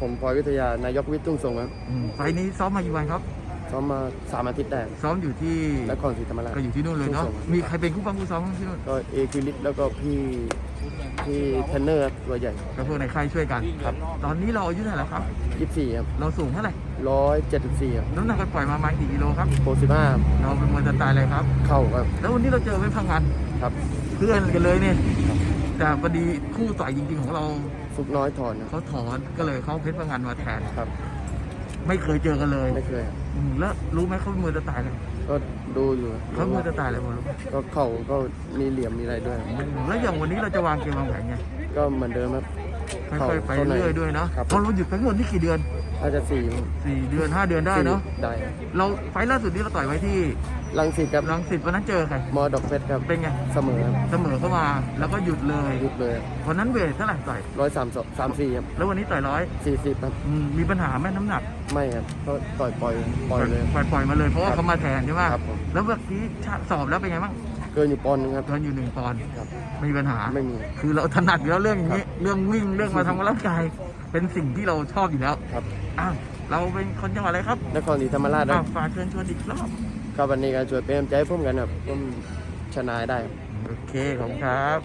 ผมพลอยวิทยานายกวิทย์ตุ้งทรงครับอืมไฟล์นี้ซ้อมมากี่วันครับ ซ้อมมาสามอาทิตย์ได้ซ้อมอยู่ที่นครศรีธรรมราช ก็อยู่ที่นู่นเลยเนาะ ทุ่งสง มีใครเป็นคู่บังคู่ซ้อมบ้างที่นู่นก็เอคิลิสแล้วก็พี่พี่เทรนเนอร์ครับตัวใหญ่ กับพวกในค่ายช่วยกันครับ ตอนนี้เราอายุเท่าไหร่แล้วครับยี่สิบสี่ครับเราสูงเท่าไหร่ ร้อยเจ็ดสิบสี่ครับน้ำหนักปล่อยๆมาประมาณกี่กิโลครับโคสิบห้าเราเป็นมวยสไตล์อะไรครับ เข่าครับแล้ววันนี้เราเจอเพชรพังงานครับ เพื่อนกันเลยเนี่ยแต่พอดีคู่ต่อยจริงๆของเรา ฟุกน้อยถอนครับเขาถอนก็เลยเขาเพชรพังงานมาแทน ครับไม่เคยเจอกันเลยไม่เคยครับอืมแล้วรู้ไหมเขาเป็นมวยสไตล์อะไรก็ดูอยู่เขาเป็นมวยสไตล์อะไรผมรู้ก็เข่าก็มีเหลี่ยมมีอะไรด้วย แล้วอย่างวันนี้เราจะวางเกมวางแผนไงก็เหมือนเดิมครับ ค่อยๆไปเรื่อยๆด้วยเนาะครับเพราะเราหยุดไปทั้งหมดนี่กี่เดือนถ้าจะสี่สี่เดือนห้าเดือนได้เนาะได้เราไฟล์ล่าสุดนี้เราต่อยไว้ที่ลังสิตครับรังสิตวันนั้นเจอใครมอดอกเพชรครับเป็นไงเสมอครับเสมอเข้ามาแล้วก็หยุดเลยหยุดเลยวันนั้นเวทเท่าไหร่ต่อยร้อยสามสามสี่ครับแล้ววันนี้ต่อยร้อยสี่สิบครับอืมมีปัญหาไหมน้ำหนักไม่ครับก็ต่อยปล่อยปล่อยเลย ปล่อยปล่อยมาเลยเพราะว่าครับเขามาแทนใช่ไหมครับผม แล้วเมื่อกี้สอบแล้วเป็นไงบ้าง เกินอยู่ปอนด์นึงครับ เกินอยู่หนึ่งปอนด์ครับไม่มีปัญหา ไม่มี คือเราถนัดอยู่แล้วเรื่องอย่างนี้ เรื่องวิ่งเรื่องมาทำร่างกาย เป็นสิ่งที่เราชอบอยู่แล้วครับ อ้าวเราเป็นคนจังหวัดอะไรครับนครศรีธรรมราชคอ้ารัวบฝากเชิญชวนอีกรอบ ก็วันนี้ก็ช่วยเป็นกำลังใจให้ผมกันครับผมชนะได้โอเค ขอบคุณครับ